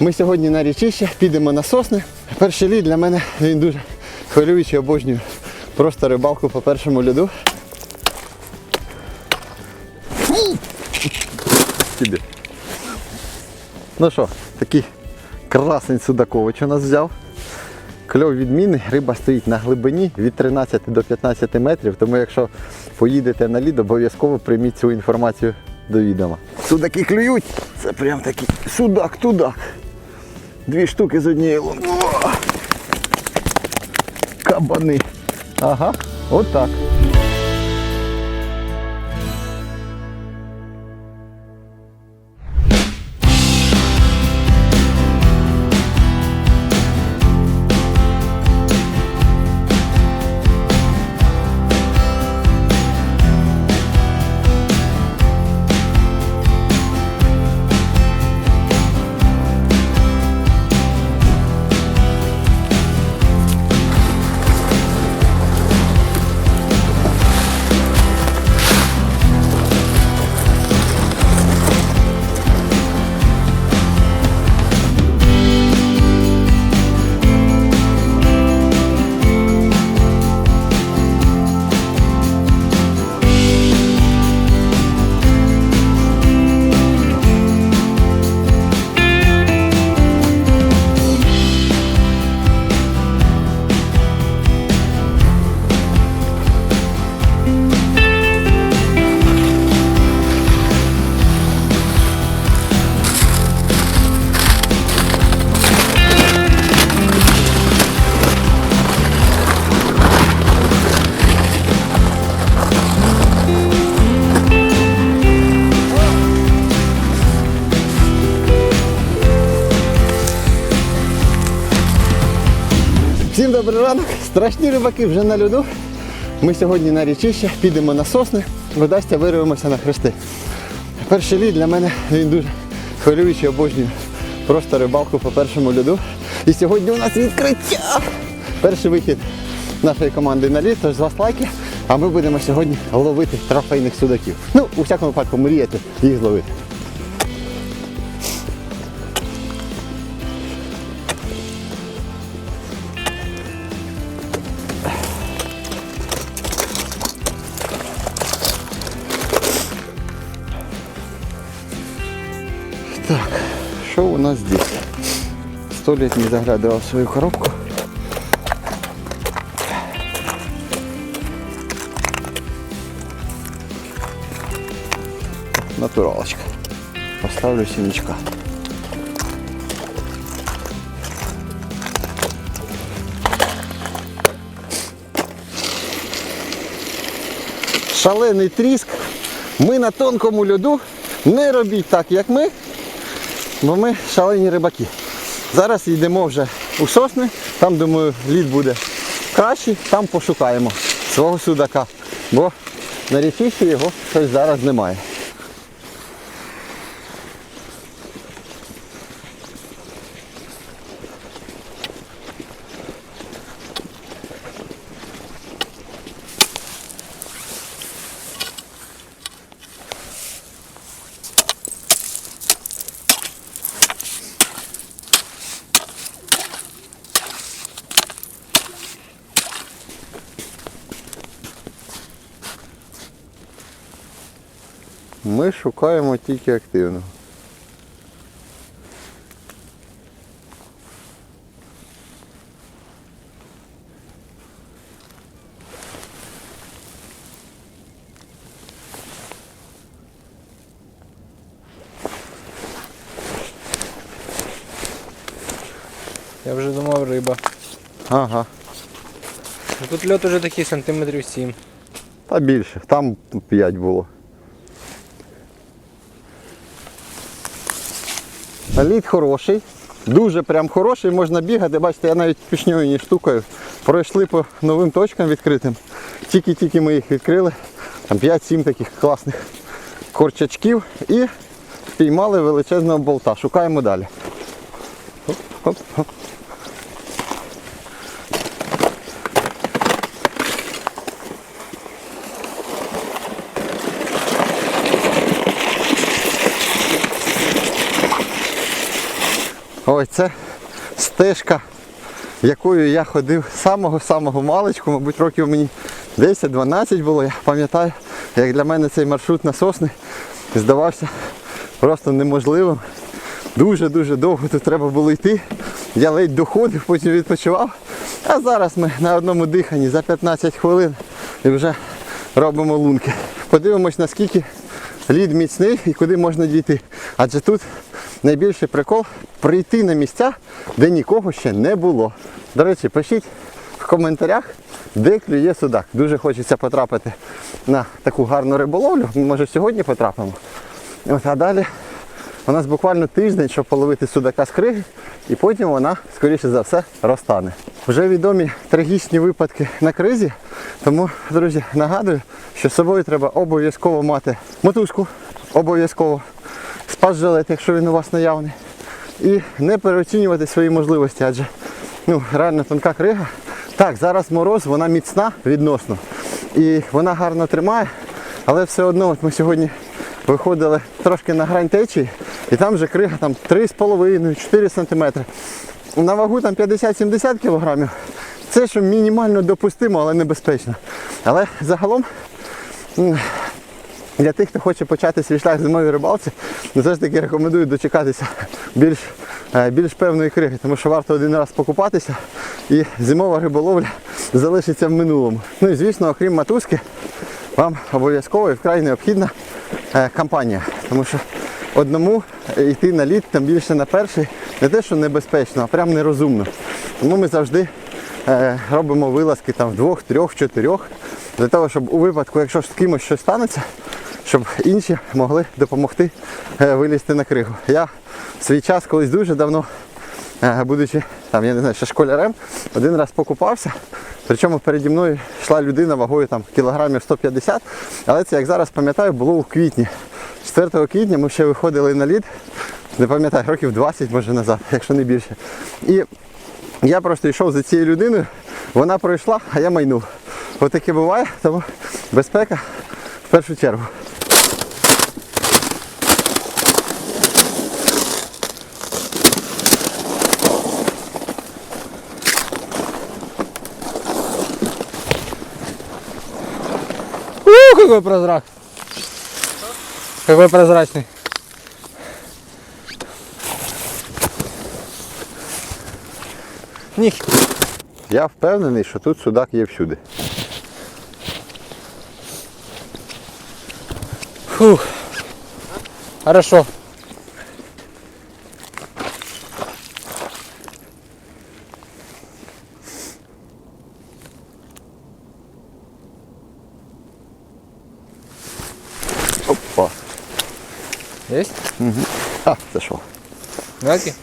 Ми сьогодні на річище, підемо на сосни. Перший лід для мене він дуже хвилюючий, обожнюю. Просто рибалку по першому льоду. Тебе. Ну що, такий красень судакович у нас взяв. Кльов відмінний, риба стоїть на глибині від 13 до 15 метрів, тому якщо поїдете на лід, обов'язково прийміть цю інформацію до відома. Судаки клюють, це прям такий судак-тудак. Дві штуки з однієї лунки. Кабани. Ага, отак. Всім Страшні рибаки вже на льоду. Ми сьогодні на річище, підемо на сосни, видасться, вириваємося на хрести. Перший лід для мене він дуже хвилюючий, обожнюю. Просто рибалку по першому льоду. І сьогодні у нас відкриття. Перший вихід нашої команди на лід, тож з вас лайки. А ми будемо сьогодні ловити трофейних судаків. Ну, у всякому випадку, мріяти їх зловити. Нас здесь? Сто лет не заглядывал в свою коробку. Натуралочка. Поставлю семечка. Шалений тріск. Ми на тонкому льоду. Не робіть так, як ми, бо ми шалені рибаки. Зараз йдемо вже у сосни, там, думаю, лід буде кращий, там пошукаємо свого судака, бо на річищі його щось зараз немає. Ми шукаємо тільки активного. Я вже думав риба. Ага. Тут льот уже такий сантиметрів 7. Та більше, там 5 було. Лід хороший, дуже прям хороший, можна бігати. Бачите, я навіть пішньою не штукаю. Пройшли по новим точкам відкритим. Тільки-тільки ми їх відкрили. Там 5-7 таких класних корчачків і піймали величезного болта. Шукаємо далі. Оп, оп, хоп. Ось це стежка, якою я ходив з самого-самого маличку, мабуть, років мені 10-12 було. Я пам'ятаю, як для мене цей маршрут на сосни здавався просто неможливим. Дуже-дуже довго тут треба було йти. Я ледь доходив, потім відпочивав. А зараз ми на одному диханні за 15 хвилин і вже робимо лунки. Подивимось, наскільки лід міцний і куди можна дійти. Адже тут найбільший прикол прийти на місця, де нікого ще не було. До речі, пишіть в коментарях, де клює судак. Дуже хочеться потрапити на таку гарну риболовлю. Може сьогодні потрапимо. От, а далі у нас буквально тиждень, щоб половити судака з криги, і потім вона, скоріше за все, розтане. Вже відомі трагічні випадки на кризі, тому, друзі, нагадую, що з собою треба обов'язково мати мотузку, обов'язково спас-жилет, якщо він у вас наявний, і не переоцінювати свої можливості, адже ну, реально тонка крига. Так, зараз мороз, вона міцна відносно. І вона гарно тримає, але все одно от ми сьогодні виходили трошки на грань течії, і там вже крига там 3,5-4 см. На вагу там 50-70 кг. Це що мінімально допустимо, але небезпечно. Але загалом для тих, хто хоче почати свій шлях зимовій рибалці, ну, ж таки рекомендую дочекатися більш, е, більш певної криги, тому що варто один раз покупатися і зимова риболовля залишиться в минулому. Ну і звісно, окрім матузки, вам обов'язково і вкрай необхідна е, кампанія. Тому що одному йти на лід, там більше на перший, не те, що небезпечно, а прям нерозумно. Тому ми завжди е, робимо вилазки там в двох, трьох, чотирьох, для того, щоб у випадку, якщо з кимось щось станеться, щоб інші могли допомогти е, вилізти на кригу. Я в свій час колись дуже давно, е, будучи там, я не знаю, ще школярем, один раз покупався. Причому переді мною йшла людина вагою там кілограмів 150, але це, як зараз пам'ятаю, було у квітні. 4 квітня ми ще виходили на лід, не пам'ятаю, років 20 може назад, якщо не більше. І я просто йшов за цією людиною, вона пройшла, а я майнув. Ось таке буває, тому безпека в першу чергу. Какой прозрак. Какой прозрачный. Ніх. Я впевнений, що тут судак є всюди. Фух. Хорошо. Есть? А, зашел. Мелкий?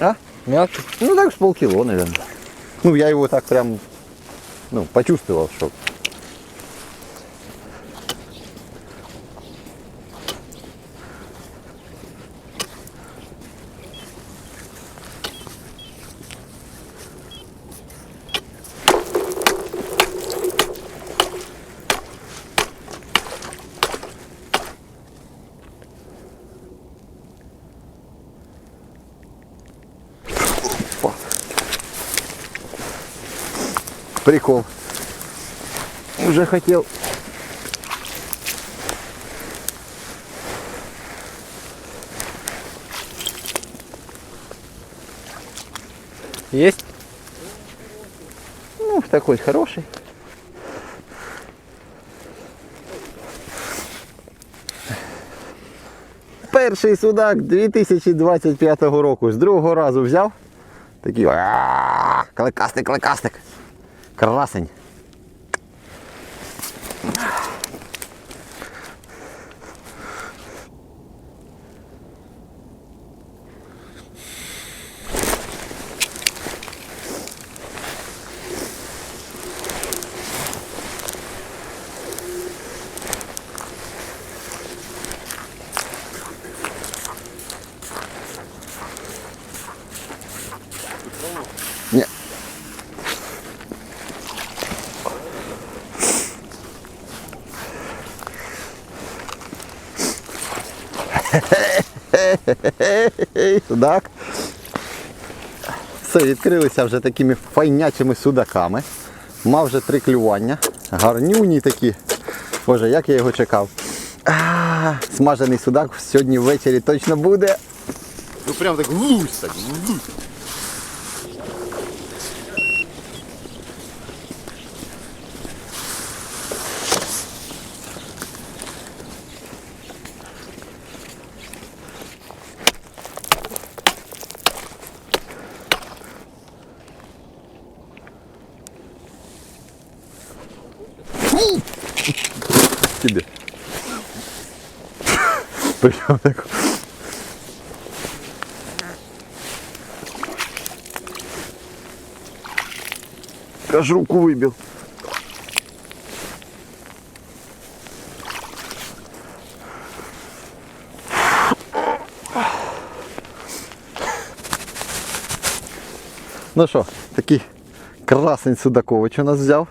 А? Мелкий? Ну так с полкило, наверное. Ну я его так прям ну, почувствовал, що. Прикол. Уже хотел. Есть? Ну, такой хороший. Перший судак 2025 року. З другого разу взяв. Такий «А, кликастик, кликастик. Красень. Ні. Судак. Все, відкрилися вже такими файнячими судаками. Мав вже три клювання. Гарнюні такі. Боже, як я його чекав. А, смажений судак сьогодні ввечері точно буде. Ну прям так лусь так, лусь. Прям так. Аж руку выбил. Ну що, такий красень Судакович у нас взяв.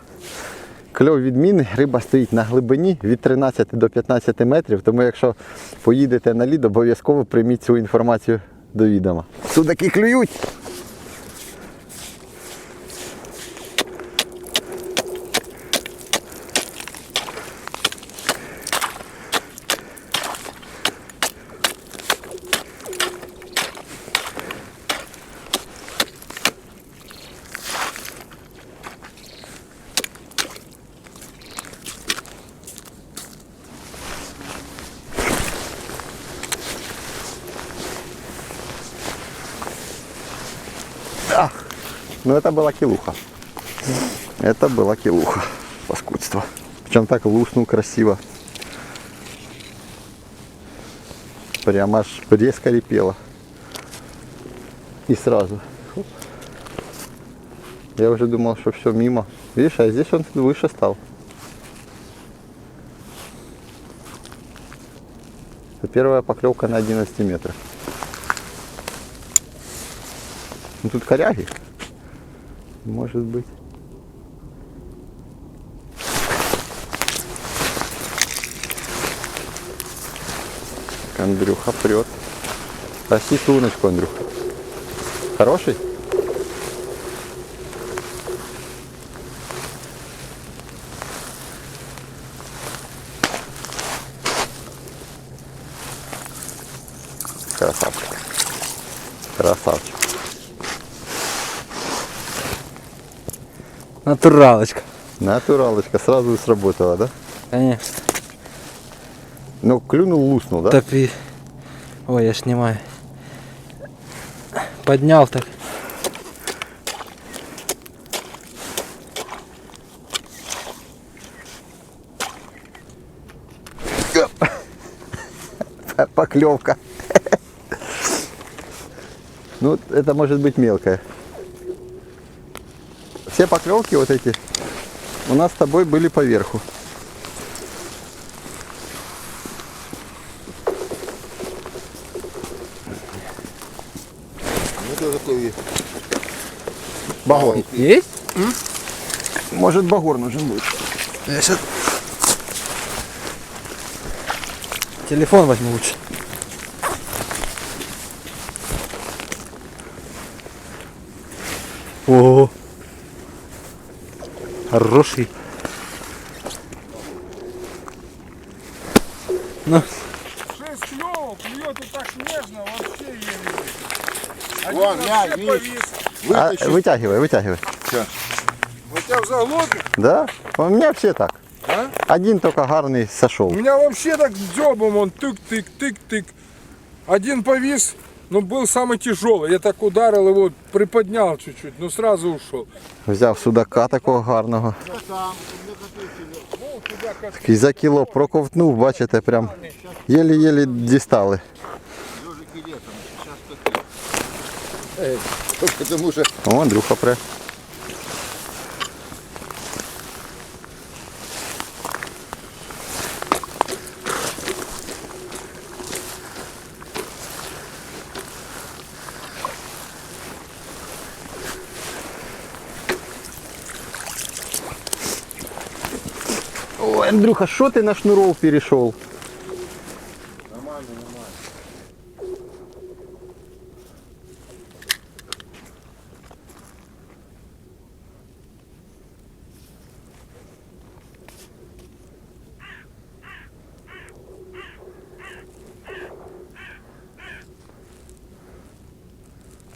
Кльов відмінний, риба стоїть на глибині від 13 до 15 метрів, тому якщо поїдете на лід, обов'язково прийміть цю інформацію до відома. Судаки клюють! Ну это была килуха. Это была килуха. Паскудство. Причем так луснул красиво. Прям аж резко репело. И сразу. Я уже думал, что все мимо. Видишь, а здесь он выше стал. Первая поклевка на 11 метрах. Ну тут коряги. Может быть. Андрюха прет. Проси туночку, Андрюха. Хороший? Красавчик. Красавчик. Натуралочка. Натуралочка сразу сработала, да? Конечно. Ну, клюнул, луснул, да? Так и... Ой, я снимаю. Поднял так. Поклевка. Ну, это может быть мелкая. Все поклевки вот эти у нас с тобой были поверху. Багор. Есть? Может багор нужен будет. Я сейчас... Телефон возьму лучше. О, хороший. Ну, Шесть клёвок, клюет и так нежно, вообще еле. Один Вон, вообще я, видишь. повис. А, вытягивай, вытягивай. У тебя в Да? У меня все так. а? Один только гарный У сошел. меня вообще так дёбом он тык-тык, тык-тык. Один повис, но был самый тяжелый. Я так ударил его, приподнял чуть-чуть, но сразу ушел. Взяв судака такого гарного. Вон туда как Такий за кіло проковтнув, бачите, прям єлі-єлі дістали. Потому что О, Андрюха пре. Ой, Андрюха, что ты на шнуров перешел? Нормально, нормально.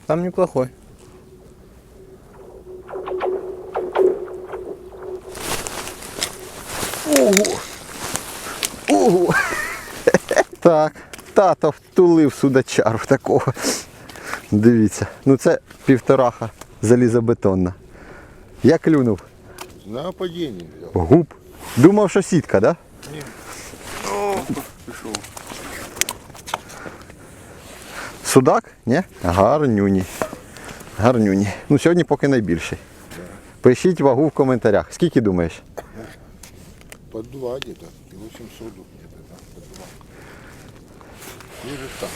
Там неплохой. Так, тато втулив судачару такого. Дивіться. Ну це півтораха залізобетонна. Я клюнув. На падінні. Губ. Думав, що сітка, так? Да? Ні. пішов. Судак? Ні? Гарнюні. Гарнюні. Ну сьогодні поки найбільший. Пишіть вагу в коментарях. Скільки думаєш? По два где-то, 800. Ниже так.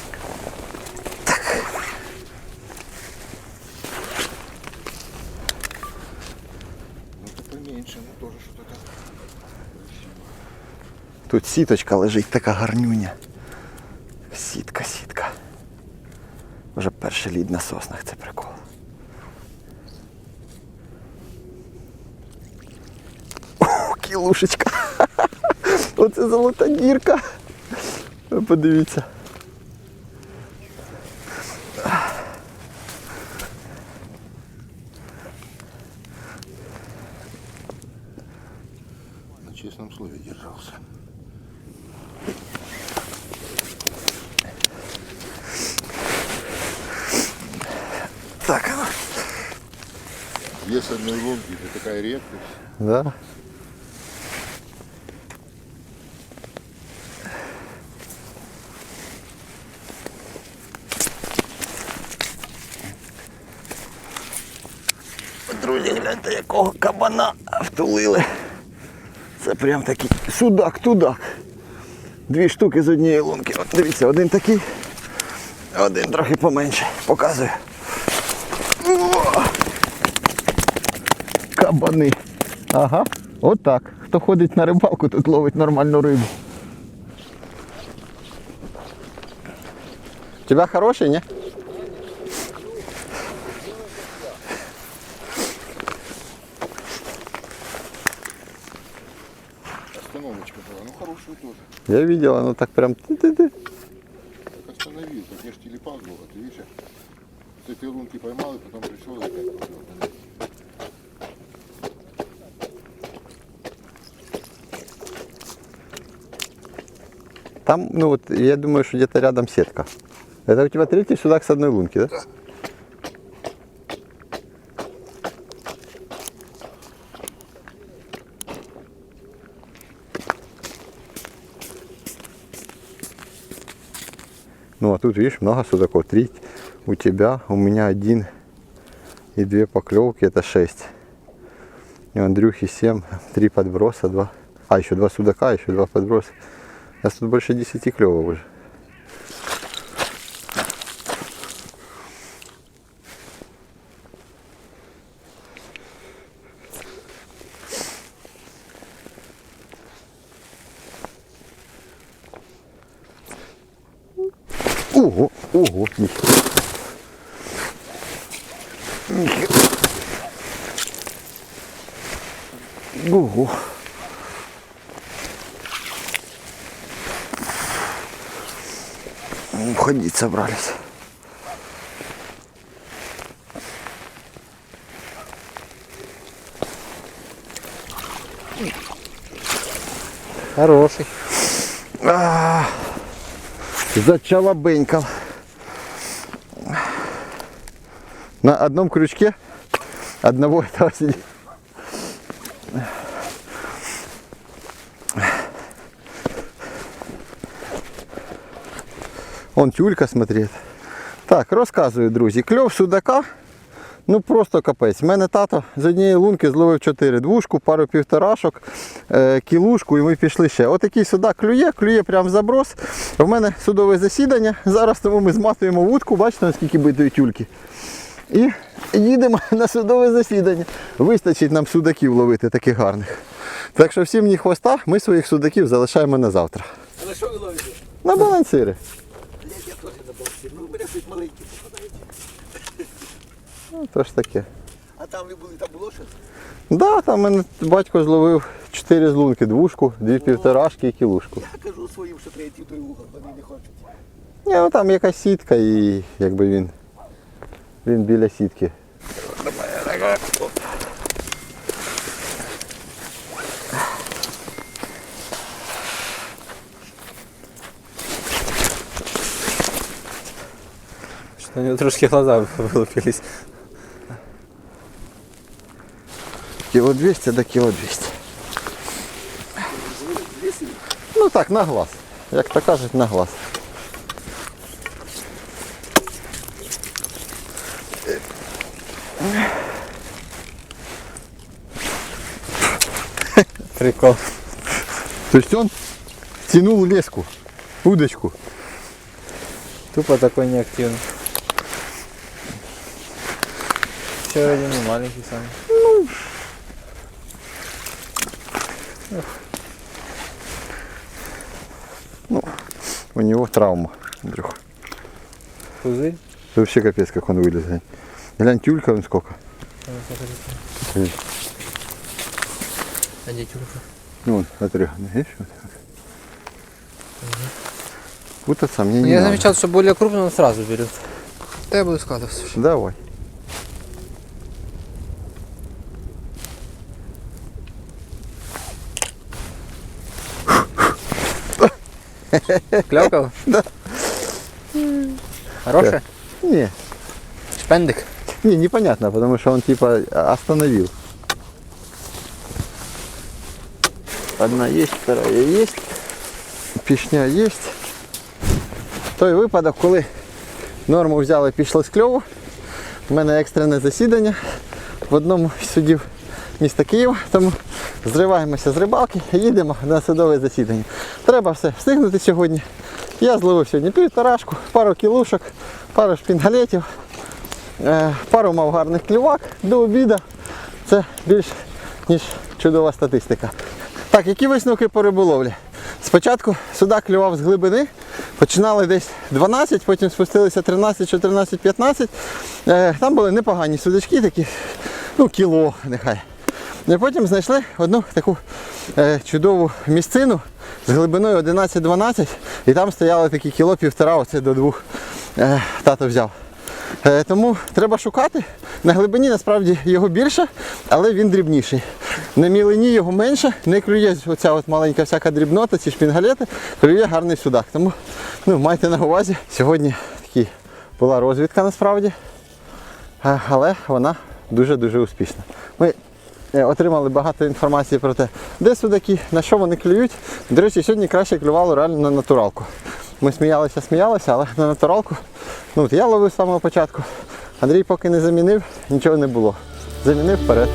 Ну это поменьше, но тоже что-то. Тут сіточка лежить така гарнюня. Сітка, сітка. Вже перший лід на соснах, це прикол. О, кілушечка. Оце золота дірка. Подивіться. Да. Друзі, гляньте, якого кабана втулили. Це прям такий судак-тудак. Дві штуки з однієї лунки. От дивіться, один такий, один трохи поменше. Показую. О! Кабани. Ага, отак. Хто ходить на рибалку, тут ловить нормальну рибу. Тебя хороший, не? Остановочка была, ну хорошую тоже. Я видел, оно так прям ты-ты-ты. Так остановил, как я ж телепак был, а ты видишь, с этой лунки поймал и потом пришел и опять пошел. Там, ну вот, я думаю, что где-то рядом сетка. Это у тебя третий судак с одной лунки, да? Ну а тут, видишь, много судаков. Три у тебя, у меня один и две поклевки, это шесть. У Андрюхи семь, три подброса, два. А, еще два судака, еще два подброса. Нас тут больше 10 клевов уже. Хороший. А, Зачалобенькал. На одном крючке одного этого сидит. Он тюлька смотрить. Так, розказую, друзі. Кльов судака. Ну просто капець. У мене тато з однієї лунки зловив 4 двушку, пару півторашок, е, кілушку і ми пішли ще. Отакий судак клює, клює прямо в заброс. У мене судове засідання. Зараз тому ми зматуємо вудку, бачите, наскільки битої тюльки. І їдемо на судове засідання. Вистачить нам судаків ловити таких гарних. Так що всім ні хвоста, ми своїх судаків залишаємо на завтра. А на що ви ловите? На балансири. Я теж на балансі. Ну, у мене щось маленьке. Ну, то ж таке. А там ви були, там було щось? Да, там мене батько зловив 4 злунки, двушку, дві півторашки і кілушку. Я кажу своїм, що треба йти в той угол, вони не хочуть. Ні, ну там якась сітка і якби він Він біля сітки. Что у него трошки глаза вылупились. Кіло 200 до кіло 200. Ну так, на глаз. Як то кажуть, на глаз. Прикол. То есть он тянул леску, удочку. Тупо такой неактивный. Все не маленький сам. У него травма, Андрюха. Пузырь. Это вообще капец, как он вылез. глянь. Тюлька он сколько. Смотри. А где тюлька? Ну, вон, отряханный, видишь? Вот так. Путаться мне не Ну, Я надо. замечал, что более крупный он сразу берет. Да я буду складываться. Давай. Клевка? Да. Хорошая? Не, Шпендик? не, непонятно, потому что он типа остановил. Одна есть, вторая есть. Пішня є. Той випадок, коли норму взяли, пішли з кльову. У мене екстрене засідання в одному з судів міста Києва, тому зриваємося з рибалки і їдемо на судове засідання. Треба все встигнути сьогодні. Я зловив сьогодні півторашку, пару кілушок, пару шпінгалетів, е, пару мав гарних клювак до обіду. Це більш ніж чудова статистика. Так, які висновки по риболовлі? Спочатку судак клював з глибини, починали десь 12, потім спустилися 13, 14, 15. Е, Там були непогані судачки, такі, ну, кіло нехай. І потім знайшли одну таку е, чудову місцину з глибиною 11-12, і там стояли такі кіло півтора, оце до двох е, тато взяв. Е, Тому треба шукати. На глибині насправді його більше, але він дрібніший. На мілині його менше, не клює оця от маленька всяка дрібнота, ці шпінгалети, клює гарний судак. Тому ну, майте на увазі, сьогодні такі була розвідка насправді, але вона дуже-дуже успішна. Ми отримали багато інформації про те, де судаки, на що вони клюють. До речі, сьогодні краще клювало реально на натуралку. Ми сміялися, сміялися, але на натуралку. Ну, от я ловив з самого початку. Андрій поки не замінив, нічого не було. Замінив вперед.